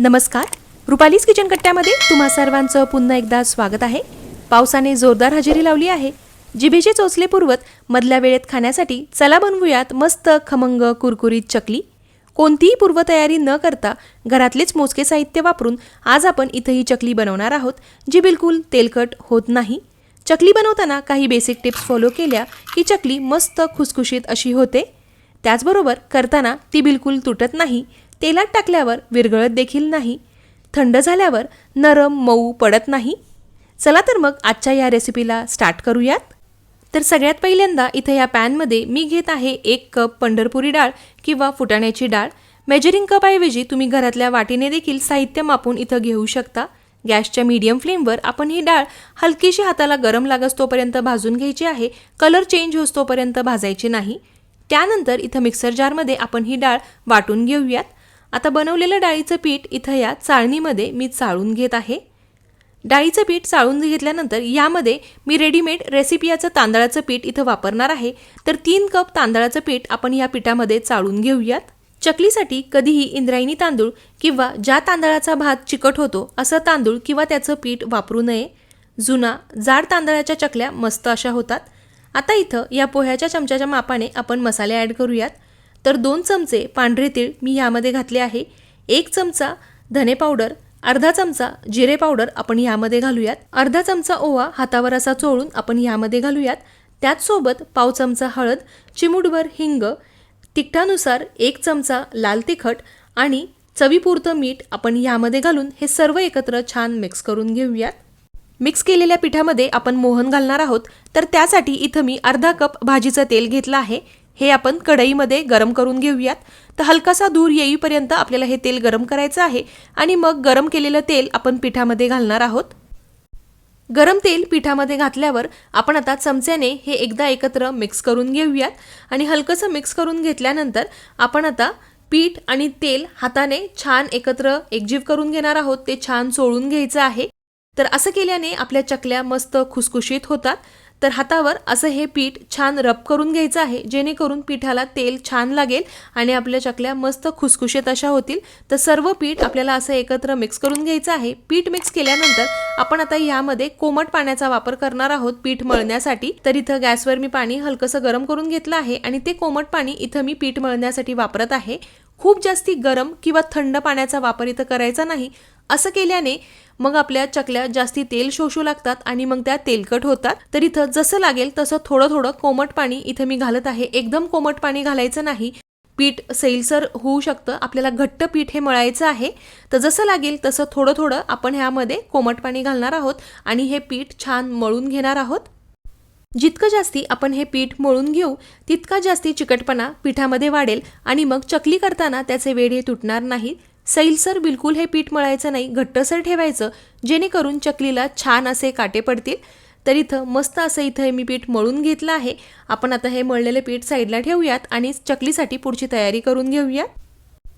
नमस्कार. रुपालीस किचन कट्ट्यामध्ये तुम्हा सर्वांचं पुन्हा एकदा स्वागत आहे. पावसाने जोरदार हजेरी लावली आहे. जिभेचे चोचले पुरवत मधल्या वेळेत खाण्यासाठी चला बनवूयात मस्त खमंग कुरकुरीत चकली. कोणतीही पूर्वतयारी न करता घरातलेच मोजके साहित्य वापरून आज आपण इथं ही चकली बनवणार आहोत जी बिलकुल तेलकट होत नाही. चकली बनवताना काही बेसिक टिप्स फॉलो केल्या की चकली मस्त खुसखुशीत अशी होते. त्याचबरोबर करताना ती बिलकुल तुटत नाही तेलात टाकल्यावर विरघळत देखील नाही. थंड झाल्यावर नरम मऊ पडत नाही. चला तर मग आजच्या या रेसिपीला स्टार्ट करूयात. तर सगळ्यात पहिल्यांदा इथं या पॅनमध्ये मी घेत आहे एक कप पंढरपुरी डाळ किंवा फुटाण्याची डाळ. मेजरिंग कपऐवजी तुम्ही घरातल्या वाटीने देखील साहित्य मापून इथं घेऊ शकता. गॅसच्या मीडियम फ्लेमवर आपण ही डाळ हलकीशी हाताला गरम लागस तोपर्यंत भाजून घ्यायची आहे. कलर चेंज होस तोपर्यंत भाजायची नाही. त्यानंतर इथं मिक्सर जारमध्ये आपण ही डाळ वाटून घेऊयात. आता बनवलेलं डाळीचं पीठ इथं या चाळणीमध्ये मी चाळून घेत आहे. डाळीचं पीठ चाळून घेतल्यानंतर यामध्ये मी रेडीमेड रेसिपियाचं तांदळाचं पीठ इथं वापरणार आहे. तर तीन कप तांदळाचं पीठ आपण या पिठामध्ये चाळून घेऊयात. चकलीसाठी कधीही इंद्रायणी तांदूळ किंवा ज्या तांदळाचा भात चिकट होतो असं तांदूळ किंवा त्याचं पीठ वापरू नये. जुना जाड तांदळाच्या चकल्या मस्त अशा होतात. आता इथं या पोह्याच्या चमच्याच्या मापाने आपण मसाले ॲड करूयात. तर दोन चमचे पांढरे तीळ मी यामध्ये घातले आहे. एक चमचा धने पावडर अर्धा चमचा जिरे पावडर आपण यामध्ये घालूयात. अर्धा चमचा ओवा हातावर असा चोळून आपण यामध्ये घालूयात. त्याचसोबत पाव चमचा हळद चिमूटभर हिंग तिखटानुसार एक चमचा लाल तिखट आणि चवीपुरतं मीठ आपण यामध्ये घालून हे सर्व एकत्र छान मिक्स करून घेऊयात. मिक्स केलेल्या पिठामध्ये आपण मोहन घालणार आहोत. तर त्यासाठी इथं मी अर्धा कप भाजीचं तेल घेतलं आहे. हे आपण कढईमध्ये गरम करून घेऊयात. तर हलकासा दूर येईपर्यंत आपल्याला हे तेल गरम करायचं आहे आणि मग गरम केलेलं तेल आपण पिठामध्ये घालणार आहोत. गरम तेल पिठामध्ये घातल्यावर आपण आता चमच्याने हे एकदा एकत्र मिक्स करून घेऊयात आणि हलकंसं मिक्स करून घेतल्यानंतर आपण आता पीठ आणि तेल हाताने छान एकत्र एकजीव करून घेणार आहोत. ते छान चोळून घ्यायचं आहे. तर असं केल्याने आपल्या चकल्या मस्त खुसखुशीत होतात तर हातावर असं हे पीठ छान रब करून घ्यायचं आहे जेणेकरून पिठाला तेल छान लागेल आणि आपल्या चकल्या मस्त खुसखुशीत अशा होतील. तर सर्व पीठ आपल्याला असं एकत्र मिक्स करून घ्यायचं आहे. पीठ मिक्स केल्यानंतर आपण आता यामध्ये कोमट पाण्याचा वापर करणार आहोत पीठ मळण्यासाठी. तर इथं गॅसवर मी पाणी हलकंसं गरम करून घेतलं आहे आणि ते कोमट पाणी इथं मी पीठ मळण्यासाठी वापरत आहे. खूप जास्ती गरम किंवा थंड पाण्याचा वापर इथं करायचा नाही. असं केल्याने मग आपल्या चकल्या जास्ती तेल शोषू लागतात आणि मग त्या तेलकट होतात. तर इथं जसं लागेल तसं थोडं थोडं कोमट पाणी इथं मी घालत आहे. एकदम कोमट पाणी घालायचं नाही. पीठ सैलसर होऊ शकतं. आपल्याला घट्ट पीठ हे मळायचं आहे. तर जसं लागेल तसं थोडं थोडं आपण ह्यामध्ये कोमट पाणी घालणार आहोत आणि हे पीठ छान मळून घेणार आहोत. जितकं जास्ती आपण हे पीठ मळून घेऊ तितका जास्ती चिकटपणा पिठामध्ये वाढेल आणि मग चकली करताना त्याचे वेढे हे तुटणार नाहीत. सैलसर बिलकुल हे पीठ मळायचं नाही घट्टसर ठेवायचं जेणेकरून चकलीला छान असे काटे पडतील. तर इथं मस्त असं इथं हे मी पीठ मळून घेतलं आहे. आपण आता हे मळलेले पीठ साईडला ठेवूयात आणि चकलीसाठी पुढची तयारी करून घेऊयात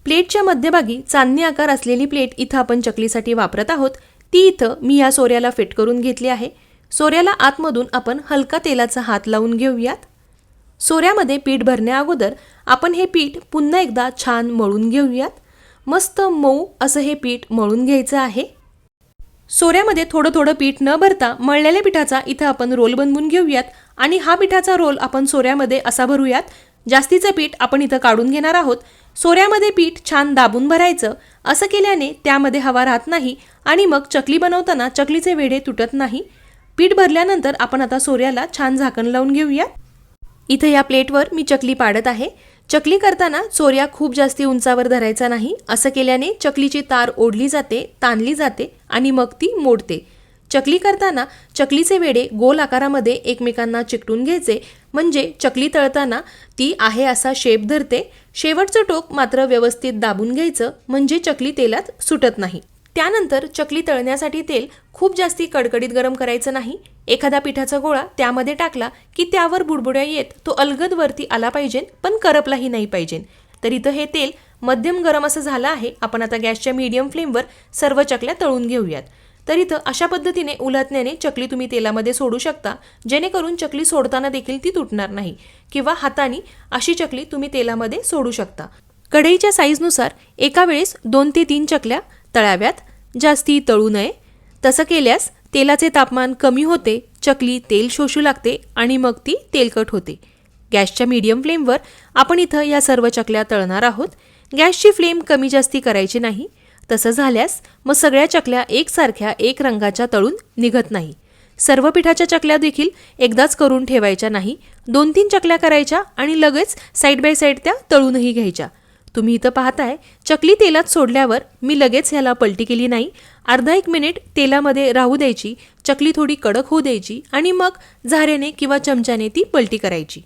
प्लेटच्या मध्यभागी चांदणी आकार असलेली प्लेट इथं आपण चकलीसाठी वापरत आहोत. ती इथं मी या सोऱ्याला फिट करून घेतली आहे. सोऱ्याला आतमधून आपण हलका तेलाचा हात लावून घेऊयात. सोऱ्यामध्ये पीठ भरण्याअगोदर आपण हे पीठ पुन्हा एकदा छान मळून घेऊयात. मस्त मऊ असं हे पीठ मळून घ्यायचं आहे. सोऱ्यामध्ये थोडं थोडं पीठ न भरता मळलेल्या पिठाचा इथं आपण रोल बनवून घेऊयात आणि हा पिठाचा रोल आपण सोऱ्यामध्ये असा भरूयात. जास्तीचं पीठ आपण इथं काढून घेणार आहोत. सोऱ्यामध्ये पीठ छान दाबून भरायचं. असं केल्याने त्यामध्ये हवा राहत नाही आणि मग चकली बनवताना चकलीचे वेढे तुटत नाही. पीठ भरल्यानंतर आपण आता सोऱ्याला छान झाकण लावून घेऊया इथं या प्लेटवर मी चकली पाडत आहे. चकली करताना चोऱ्या खूप जास्ती उंचावर धरायचा नाही. असं केल्याने चकलीची तार ओढली जाते ताणली जाते आणि मग ती मोडते. चकली करताना चकलीचे वेडे गोल आकारामध्ये एकमेकांना चिकटून घ्यायचे. म्हणजे चकली तळताना ती आहे असा शेप धरते. शेवटचं टोक मात्र व्यवस्थित दाबून घ्यायचं. म्हणजे चकली तेलात सुटत नाही. त्यानंतर चकली तळण्यासाठी तेल खूप जास्ती कडकडीत गरम करायचं नाही. एखादा पिठाचा गोळा त्यामध्ये टाकला की त्यावर बुडबुड्या येत तो अलगद वरती आला पाहिजे पण करपलाही नाही पाहिजे. तर इथं हे तेल मध्यम गरम असं झालं आहे आपण आता गॅसच्या मीडियम फ्लेमवर सर्व चकल्या तळून घेऊयात. तर इथं अशा पद्धतीने उलटण्याने चकली तुम्ही तेलामध्ये सोडू शकता जेणेकरून चकली सोडताना देखील ती तुटणार नाही किंवा हाताने अशी चकली तुम्ही तेलामध्ये सोडू शकता. कढईच्या साईजनुसार एका वेळेस दोन ते तीन चकल्या तळाव्यात. जास्ती तळू नये. तसं केल्यास तेलाचे तापमान कमी होते चकली तेल शोषू लागते आणि मग ती तेलकट होते. गॅसच्या मीडियम फ्लेमवर आपण इथं या सर्व चकल्या तळणार आहोत. गॅसची फ्लेम कमी जास्ती करायची नाही. तसं झाल्यास मग सगळ्या चकल्या एकसारख्या एक रंगाच्या तळून निघत नाही. सर्व पिठाच्या चकल्या देखील एकदाच करून ठेवायच्या नाही. दोन तीन चकल्या करायच्या आणि लगेच साईड बाय साईड त्या तळूनही घ्यायच्या. तुम्ही इथं पाहताय चकली तेलात सोडल्यावर मी लगेच ह्याला पलटी केली नाही. अर्धा एक मिनिट तेलामध्ये राहू द्यायची चकली थोडी कडक होऊ द्यायची आणि मग झाऱ्याने किंवा चमच्याने ती पलटी करायची.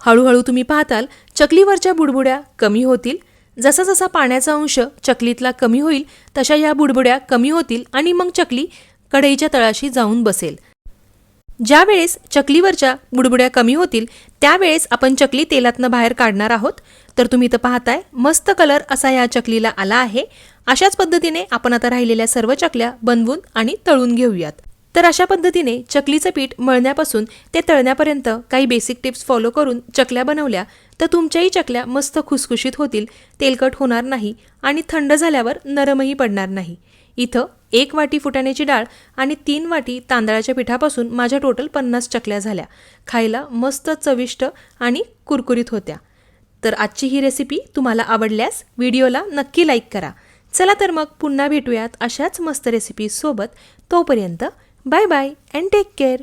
हळूहळू तुम्ही पाहताल चकलीवरच्या बुडबुड्या कमी होतील. जसा जसा पाण्याचा अंश चकलीतला कमी होईल तशा या बुडबुड्या कमी होतील आणि मग चकली कढईच्या तळाशी जाऊन बसेल. ज्या वेळेस चकलीवरच्या बुडबुड्या कमी होतील त्यावेळेस आपण चकली तेलातनं बाहेर काढणार आहोत. तर तुम्ही इथं पाहताय मस्त कलर असा या चकलीला आला आहे. अशाच पद्धतीने आपण आता राहिलेल्या सर्व चकल्या बनवून आणि तळून घेऊयात. तर अशा पद्धतीने चकलीचं पीठ मळण्यापासून ते तळण्यापर्यंत काही बेसिक टिप्स फॉलो करून चकल्या बनवल्या तर तुमच्याही चकल्या मस्त खुसखुशीत होतील तेलकट होणार नाही आणि थंड झाल्यावर नरमही पडणार नाही. इथं एक वाटी फुटाण्याची डाळ आणि तीन वाटी तांदळाच्या पिठापासून माझ्या टोटल पन्नास चकल्या झाल्या. खायला मस्त चविष्ट आणि कुरकुरीत होत्या. तर आजची ही रेसिपी तुम्हाला आवडल्यास व्हिडिओला नक्की लाईक करा. चला तर मग पुन्हा भेटूयात अशाच मस्त रेसिपीसोबत तोपर्यंत bye bye and take care